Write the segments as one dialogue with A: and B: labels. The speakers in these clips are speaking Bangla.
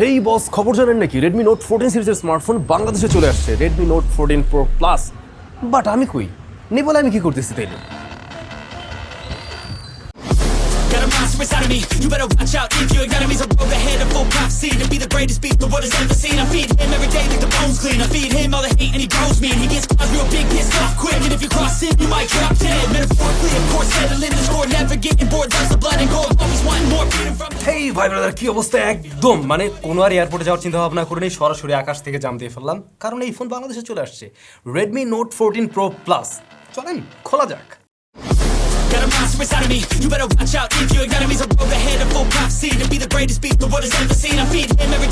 A: হেই বস খবর জানেন নাকি রেডমি নোট ফোরটিন সিরিজের স্মার্টফোন বাংলাদেশে চলে আসছে Redmi Note fourteen pro plus but আমি কই নেই বলে আমি কি করতেছি
B: of me. You better watch out if your enemies are road ahead of full prophecy to be greatest beast the world has ever seen. I feed him every day like the bones clean. I feed him all the hate and he grows me. And he gets caught real big, pissed off quick. And if you cross him, you might drop dead. Metaphorically, of course, settling the score, never getting bored. Loves the blood and gold, always wanting more. Freedom from
A: হেই ভাই ব্রাদার কি অবস্থা একদম মানে কোনো আর এয়ারপোর্টে যাওয়ার চিন্তা ভাবনা করে নেই সরাসরি আকাশ থেকে জাম দিয়ে ফেললাম কারণ এই ফোন বাংলাদেশে চলে আসছে Redmi Note fourteen pro plus চলেন খোলা যাক
B: Got a monster inside of me. You better watch out if your enemies are road ahead of full prophecy to be the greatest beast the world has ever seen. I feed him every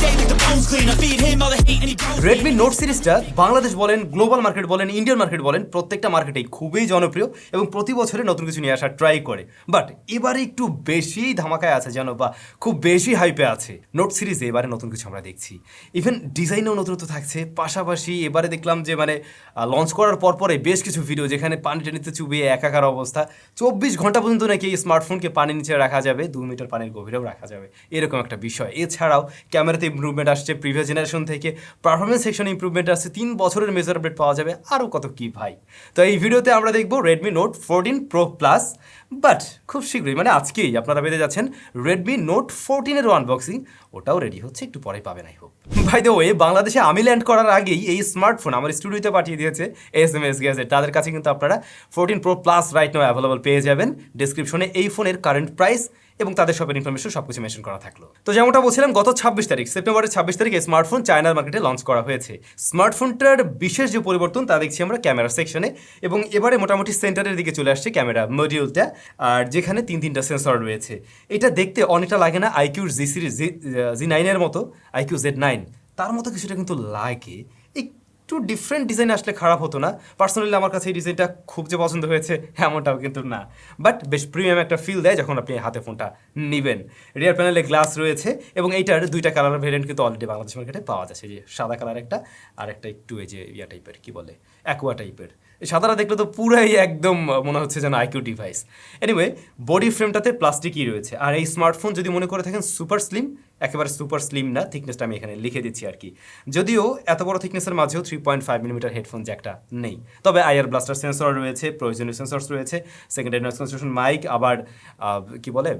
A: Redmi Note সিরিজটা বাংলাদেশ বলেন গ্লোবাল মার্কেট বলেন ইন্ডিয়ান মার্কেট বলেন, প্রত্যেকটা মার্কেটেই খুবই জনপ্রিয় এবং প্রতি বছরে নতুন কিছু নিয়ে আসার ট্রাই করে। বাট এবারে একটু বেশি ধামাকায় আছে যেন বা খুব বেশি হাইপে আছে। নোট সিরিজে এবারে নতুন কিছু আমরা দেখছি। ইভেন ডিজাইনেও নতুনত্ব থাকছে। পাশাপাশি এবারে দেখলাম যে মানে লঞ্চ করার পর পরে বেশ কিছু ভিডিও যেখানে পানি টেনিতে চুবিয়ে একাকার অবস্থা। চব্বিশ ঘণ্টা পর্যন্ত নাকি এই স্মার্টফোনকে পানির নিচে রাখা যাবে। দু মিটার পানির গভীরেও রাখা যাবে। এরকম একটা বিষয়। এছাড়াও ক্যামেরাতে ইমপ্রুভমেন্ট আসছে প্রিভিয়াস জেনারেশন থেকে পারফরমেন্স সেকশনে ইমপ্রুভমেন্ট আসছে তিন বছরের মেজার আপডেট পাওয়া যাবে, আরও কত কি ভাই? তো এই ভিডিওতে আমরা দেখব Redmi Note fourteen pro plus but খুব শীঘ্রই মানে আজকেই আপনারা পেতে যাচ্ছেন রেডমি নোট ফোরটিনের আনবক্সিং ওটাও রেডি হচ্ছে, একটু পরে পাবেন আই হোপ ভাই দ্য ওয়ে বাংলাদেশে আমি ল্যান্ড করার আগেই এই স্মার্টফোন আমার স্টুডিওতে পাঠিয়ে দিয়েছে এস এম এস গ্যাজেট তাদের কাছে কিন্তু আপনারা fourteen pro plus right now available পেয়ে যাবেন। ডিসক্রিপশনে এই ফোনের কারেন্ট প্রাইস এবং তাদের শপের ইনফরমেশন সব কিছু মেনশন করা থাকল। তো যেমনটা বলছিলাম, গত ছাব্বিশ তারিখ, সেপ্টেম্বরের ছাব্বিশ তারিখে স্মার্টফোন চায়নার মার্কেটে লঞ্চ করা হয়েছে। স্মার্টফোনটার বিশেষ যে পরিবর্তন, তা দেখছি আমরা ক্যামেরা সেকশনে এবং এবারে মোটামুটি সেন্টারের দিকে চলে আসছে ক্যামেরা মডিউলটা আর যেখানে তিন তিনটা সেন্সর রয়েছে। এটা দেখতে অনেকটা লাগে না আইকিউর জি সিরিজ জি নাইনের মতো আইকিউ জেড নাইন তার মতো কিছুটা কিন্তু লাগে একটু ডিফারেন্ট ডিজাইন আসলে খারাপ হতো না। পার্সোনালি আমার কাছে এই ডিজাইনটা খুব যে পছন্দ হয়েছে, এমনটাও কিন্তু না। বাট বেশ প্রিমিয়াম একটা ফিল দেয় যখন আপনি হাতে ফোনটা নেবেন। রিয়ার প্যানেলে গ্লাস রয়েছে এবং এইটার দুইটা কালার ভেরিয়েন্ট কিন্তু অলরেডি বাংলাদেশ মার্কেটে পাওয়া যাচ্ছে যে সাদা কালার একটা আর একটা একটু এই যে ইয়া টাইপের কী বলে? অ্যাকোয়া টাইপের সাদাটা দেখলে তো পুরাই একদম মনে হচ্ছে যেন আইকিউ ডিভাইস এনিওয়ে বডি ফ্রেমটাতে প্লাস্টিকই রয়েছে। আর এই স্মার্টফোন যদি মনে করে থাকেন সুপার স্লিম একেবারে সুপার স্লিম না থিকনেসটা আমি এখানে লিখে দিচ্ছি আর কি। যদিও এত বড় থিকনেসের মাঝেও three point five millimetre headphone জ্যাকটা নেই। তবে আইআর ব্লাস্টার সেন্সর রয়েছে, প্রয়োজনীয় সেন্সরস রয়েছে সেকেন্ডারি নয়েজ ক্যান্সেলেশন মাইক আবার কি বলে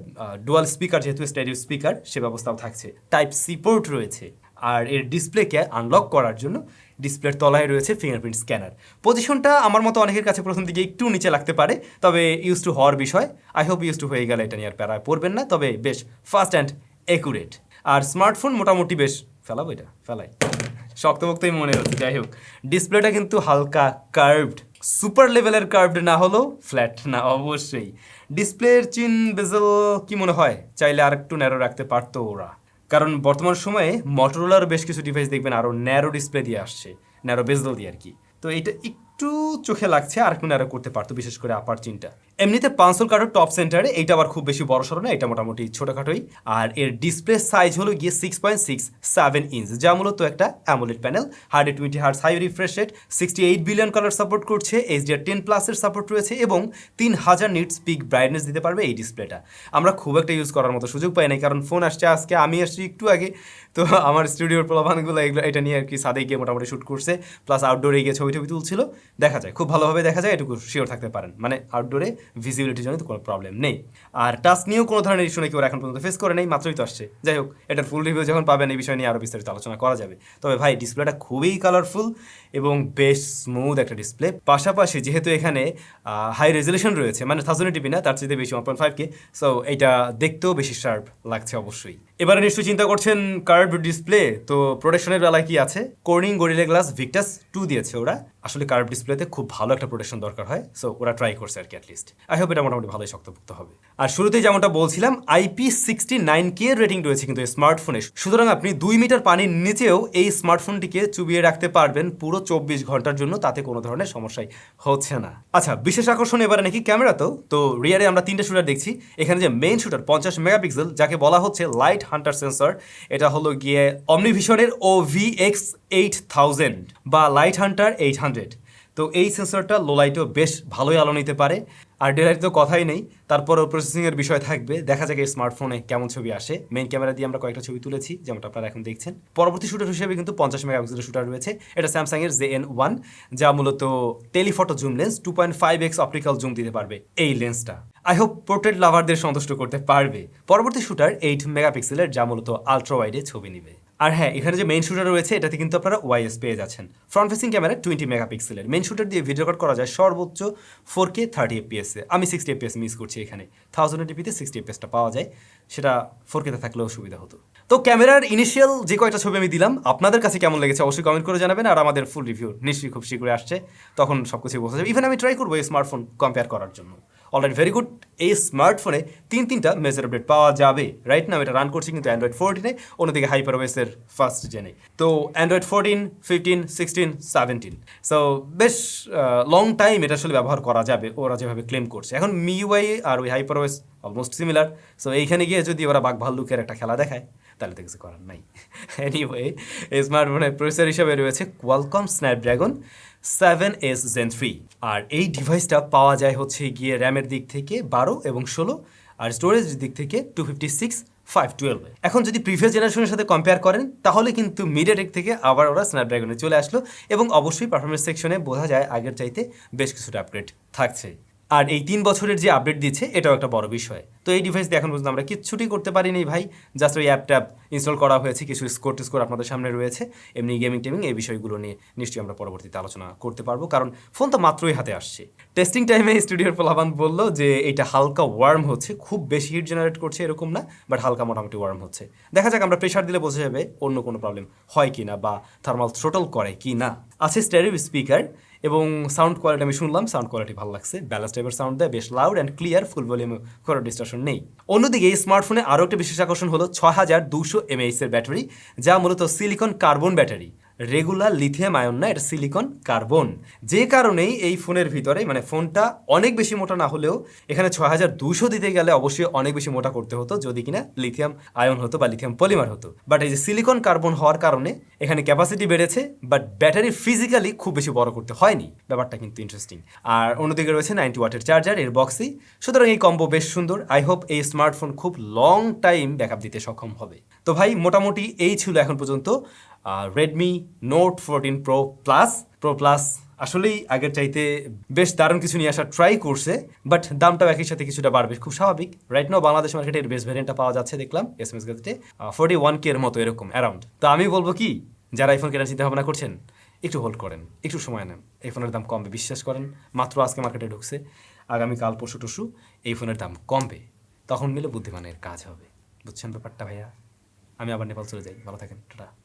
A: ডুয়াল স্পিকার যেহেতু স্টেডিও স্পিকার সে ব্যবস্থাও থাকছে। টাইপ সি পোর্ট রয়েছে। আর এর ডিসপ্লেকে আনলক করার জন্য ডিসপ্লের তলায় রয়েছে ফিঙ্গারপ্রিন্ট স্ক্যানার পজিশনটা আমার মতো অনেকের কাছে প্রথম দিকে একটু নিচে লাগতে পারে, তবে ইউজ টু হওয়ার বিষয়। আই হোপ ইউজ টু হয়ে গেলে এটা নিয়ে আর প্যারায় পড়বেন না, তবে বেশ ফাস্ট অ্যান্ড একুরেট আর স্মার্টফোন মোটামুটি বেশ ফেলাবো এটা, ফেলাই। শক্তভক্তই মনে হচ্ছে, যাই হোক। ডিসপ্লেটা কিন্তু হালকা কার্ভড সুপার লেভেলের কার্ভড না হলেও ফ্ল্যাট না, অবশ্যই। ডিসপ্লের চিন বেজেল কি মনে হয়? চাইলে আর একটু ন্যারো রাখতে পারতো ওরা। কারণ বর্তমান সময়ে মটোরোলার বেশ কিছু ডিভাইস দেখবেন আরও ন্যারো ডিসপ্লে দিয়ে আসছে ন্যারো বেজল দিয়ে আর কি। তো এটা একটু চোখে লাগছে, আর একটু ন্যারো করতে পারতো, বিশেষ করে আপার চিনটা এমনিতে পাঁচশোর কার্ডের টপ সেন্টারে এইটা আবার খুব বেশি বড় সড়ো না, এটা মোটামুটি ছোটোখাটোই। আর এর ডিসপ্লে সাইজ হলো গিয়ে six point six seven inch যা মূলত একটা AMOLED panel hundred twenty hertz high refresh rate sixty eight billion colour support করছে এইচডিআর টেন প্লাসের সাপোর্ট রয়েছে এবং তিন হাজার নিটস পিক ব্রাইটনেস দিতে পারবে এই ডিসপ্লেটা আমরা খুব একটা ইউজ করার মতো সুযোগ পাই নাই, কারণ ফোন আসছে আজকে, আমি আসছি একটু আগে। তো আমার স্টুডিওর প্রলাভানগুলো এগুলো, এটা নিয়ে আর কি সাদে গিয়ে মোটামুটি শ্যুট করছে প্লাস আউটডোরে গিয়ে ছবি টবি তুলছিল। দেখা যায় খুব ভালোভাবে দেখা যায়, এটুকু শিওর থাকতে পারেন। মানে আউটডোরে ভিজিবিলিটির জন্য তো কোনো প্রবলেম নেই। আর টাচ নিয়েও কোনো ধরনের ইস্যু নাকি ওরা এখন পর্যন্ত ফেস করে নেই, মাত্রই তো আসছে। যাই হোক, এটার ফুল রিভিউ যখন পাবেন, এই বিষয় নিয়ে আরও বিস্তারিত আলোচনা করা যাবে। তবে ভাই ডিসপ্লেটা খুবই কালারফুল এবং বেশ স্মুথ একটা ডিসপ্লে পাশাপাশি যেহেতু এখানে হাই রেজলিউশন রয়েছে মানে থাউজেন্ড টিভি না, তার চেয়ে বেশি one point five K so এটা দেখতেও বেশি শার্প লাগছে অবশ্যই। এবারে নিশ্চয়ই চিন্তা করছেন কার্ভ ডিসপ্লে তো প্রোটেকশনের বেলায় কি আছে? Corning Gorilla Glass Victus two দিয়েছে ওরা। আসলে কার্ভ ডিসপ্লেতে খুব ভালো একটা প্রোটেকশন দরকার হয় সো ওরা ট্রাই করছে আর কি অ্যাটলিস্ট আই হোপ এটা মোটামুটি ভালোই শক্তপোক্ত হবে। আর শুরুতেই যেমনটা বলছিলাম IP sixty nine K rating রয়েছে কিন্তু এই স্মার্টফোনে সুতরাং আপনি দুই মিটার পানির নিচেও এই স্মার্টফোনটিকে চুবিয়ে রাখতে পারবেন পুরো চব্বিশ ঘণ্টার জন্য, তাতে কোনো ধরনের সমস্যাই হচ্ছে না। আচ্ছা বিশেষ আকর্ষণ এবারে নাকি ক্যামেরা তো তো রিয়ারে আমরা তিনটে শুটার দেখছি। এখানে যে মেইন শুটার পঞ্চাশ মেগাপিক্সেল যাকে বলা হচ্ছে লাইট হান্টার সেন্সর এটা হলো গিয়ে অমনিভিশনের O V X eight thousand বা লাইট হান্টার এইট হান্ড্রেড তো এই সেন্সরটা লো লাইটেও বেশ ভালোই আলো নিতে পারে। আর ডেলাইট তো কথাই নেই। তারপরও প্রসেসিংয়ের বিষয় থাকবে। দেখা যাক এই স্মার্টফোনে কেমন ছবি আসে। মেইন ক্যামেরা দিয়ে আমরা কয়েকটা ছবি তুলেছি, যেমনটা আপনারা এখন দেখছেন। পরবর্তী শুটার হিসেবে কিন্তু পঞ্চাশ মেগাপিক্সেলের শুটার রয়েছে। এটা স্যামসাংয়ের জে এন ওয়ান যা মূলত telephoto zoom lens two point five X optical zoom দিতে পারবে এই লেন্সটা আই হোপ পোর্ট্রেট লাভারদের সন্তুষ্ট করতে পারবে। পরবর্তী শুটার এইট মেগাপিক্সেলের যা মূলত আলট্রা ওয়াইডে ছবি নিবে। আর হ্যাঁ এখানে যে মেইন শুটার রয়েছে, এটাতে কিন্তু আপনারা ওয়াইএস পেয়ে যাচ্ছেন। ফ্রন্ট ফেসিং ক্যামেরা টোয়েন্টি মেগাপিক্সেলের মেইন শুটার দিয়ে ভিডিও রেকর্ড করা যায় সর্বোচ্চ ফোর কে থার্টি এফপিএসে আমি সিক্সটি এফপিএস মিস করছি এখানে। থাউজেন্ড এটিপিতে সিক্সটি এফপিএসটা পাওয়া যায়। সেটা ফোর কেতে থাকলেও সুবিধা হতো। তো ক্যামেরার ইনিশিয়াল যে কয়টা ছবি আমি দিলাম, আপনাদের কাছে কেমন লেগেছে অবশ্যই কমেন্ট করে জানাবেন, আর আমাদের ফুল রিভিউ নিশ্চয়ই খুব শীঘ্রই আসছে। তখন সব কিছু বোঝা যাবে। ইভেন আমি ট্রাই করব এই স্মার্টফোন কম্পেয়ার করার জন্য। অলরেডি ভেরি গুড এই স্মার্টফোনে তিন তিনটা মেজার আপডেট পাওয়া যাবে। রাইট নাও এটা রান করছি কিন্তু অ্যান্ড্রয়েড ফোরটিনে অন্যদিকে হাইপার ওয়েসের ফার্স্ট জেনে তো Android fourteen fifteen sixteen seventeen so বেশ লং টাইম এটা আসলে ব্যবহার করা যাবে, ওরা যেভাবে ক্লেম করছে। এখন মিউআই আর ওই hyper OS almost similar so এইখানে গিয়ে যদি ওরা বাঘ ভাল্লুকের একটা খেলা দেখায়। তাহলে তো কিছু করার নাই। এনিওয়ে স্মার্টফোনের প্রসেসর হিসেবে রয়েছে Qualcomm Snapdragon seven S Gen three আর এই ডিভাইসটা পাওয়া যায় হচ্ছে গিয়ে র্যামের দিক থেকে বারো এবং ষোলো, আর স্টোরেজ দিক থেকে টু ফিফটি সিক্স ফাইভ টুয়েলভে এখন যদি প্রিভিয়াস জেনারেশনের সাথে কম্পেয়ার করেন, তাহলে কিন্তু মিডিয়াটেক থেকে আবার ওরা স্ন্যাপড্রাগনে চলে আসলো এবং অবশ্যই পারফরমেন্স সেকশনে বোঝা যায় আগের চাইতে বেশ কিছুটা আপগ্রেড থাকছে। আর এই তিন বছরের যে আপডেট দিচ্ছে, এটাও একটা বড় বিষয়। তো এই ডিভাইস দিয়ে এখন পর্যন্ত আমরা কিচ্ছুটি করতে পারিনি ভাই। জাস্ট ওই অ্যাপটা ইনস্টল করা হয়েছে, কিছু স্কোর টিস্কোর আপনাদের সামনে রয়েছে। এমনি গেমিং টেমিং এই বিষয়গুলো নিয়ে নিশ্চয়ই আমরা পরবর্তীতে আলোচনা করতে পারব, কারণ ফোন তো মাত্রই হাতে আসছে। টেস্টিং টাইমে স্টুডিওর পোলাবান বলল যে, এটা হালকা ওয়ার্ম হচ্ছে, খুব বেশি হিট জেনারেট করছে এরকম না বাট হালকা মোটামুটি ওয়ার্ম হচ্ছে। দেখা যাক, আমরা প্রেশার দিলে বোঝা যাবে অন্য কোনো প্রবলেম হয় কি না বা থার্মাল থ্রোটল করে কি না আছে স্টেরিও স্পিকার এবং সাউন্ড কোয়ালিটি আমি শুনলাম সাউন্ড কোয়ালিটি ভালো লাগছে। ব্যালেন্স টাইপের সাউন্ড দেয়, বেশ loud and clear full volume কোনো ডিস্ট্রাকশন নেই। অন্যদিকে এই স্মার্টফোনে আরও একটা বিশেষ আকর্ষণ হলো ছ হাজার দুশো এমএইচ এর ব্যাটারি, যা মূলত silicon carbon battery regular lithium ion না, এটা সিলিকন কার্বন। যে কারণেই এই ফোনের ভিতরে মানে ফোনটা অনেক বেশি মোটা না হলেও এখানে ছয় হাজার দুশো দিতে গেলে অবশ্যই অনেক বেশি মোটা করতে হতো, যদি কিনা লিথিয়াম আয়ন হতো বা লিথিয়াম পলিমার হতো। বাট এই যে সিলিকন কার্বন হওয়ার কারণে এখানে ক্যাপাসিটি বেড়েছে বাট ব্যাটারি ফিজিক্যালি খুব বেশি বড় করতে হয়নি। ব্যাপারটা কিন্তু ইন্টারেস্টিং আর অন্যদিকে রয়েছে নাইনটি ওয়াটের চার্জার এর বক্সই সুতরাং এই কম্বো বেশ সুন্দর। আই হোপ এই স্মার্টফোন খুব লং টাইম ব্যাকআপ দিতে সক্ষম হবে। তো ভাই, মোটামুটি এই ছিল এখন পর্যন্ত। Redmi Note fourteen pro plus pro plus আসলেই আগের চাইতে বেশ দারুণ কিছু নিয়ে আসার ট্রাই করছে বাট দামটাও একই সাথে কিছুটা বাড়বে। খুব স্বাভাবিক। রাইট নাও বাংলাদেশ মার্কেটে এর বেস্ট ভ্যারিয়েন্টটা পাওয়া যাচ্ছে দেখলাম এস এম এস গেজেটে ফোর্টি ওয়ান কে এর মতো এরকম অ্যারাউন্ড তো আমি বলব কি, যারা আইফোন কেনার চিন্তা ভাবনা করছেন, একটু হোল্ড করেন, একটু সময় নেন। এই ফোনের দাম কমবে, বিশ্বাস করেন, মাত্র আজকে মার্কেটে ঢুকছে আগামী কাল পরশু টসু এই ফোনের দাম কমবে। তখন মিলে বুদ্ধিমানের কাজ হবে। বুঝছেন ব্যাপারটা ভাইয়া? আমি আবার নেপাল চলে যাই। ভালো থাকেন, টাটা।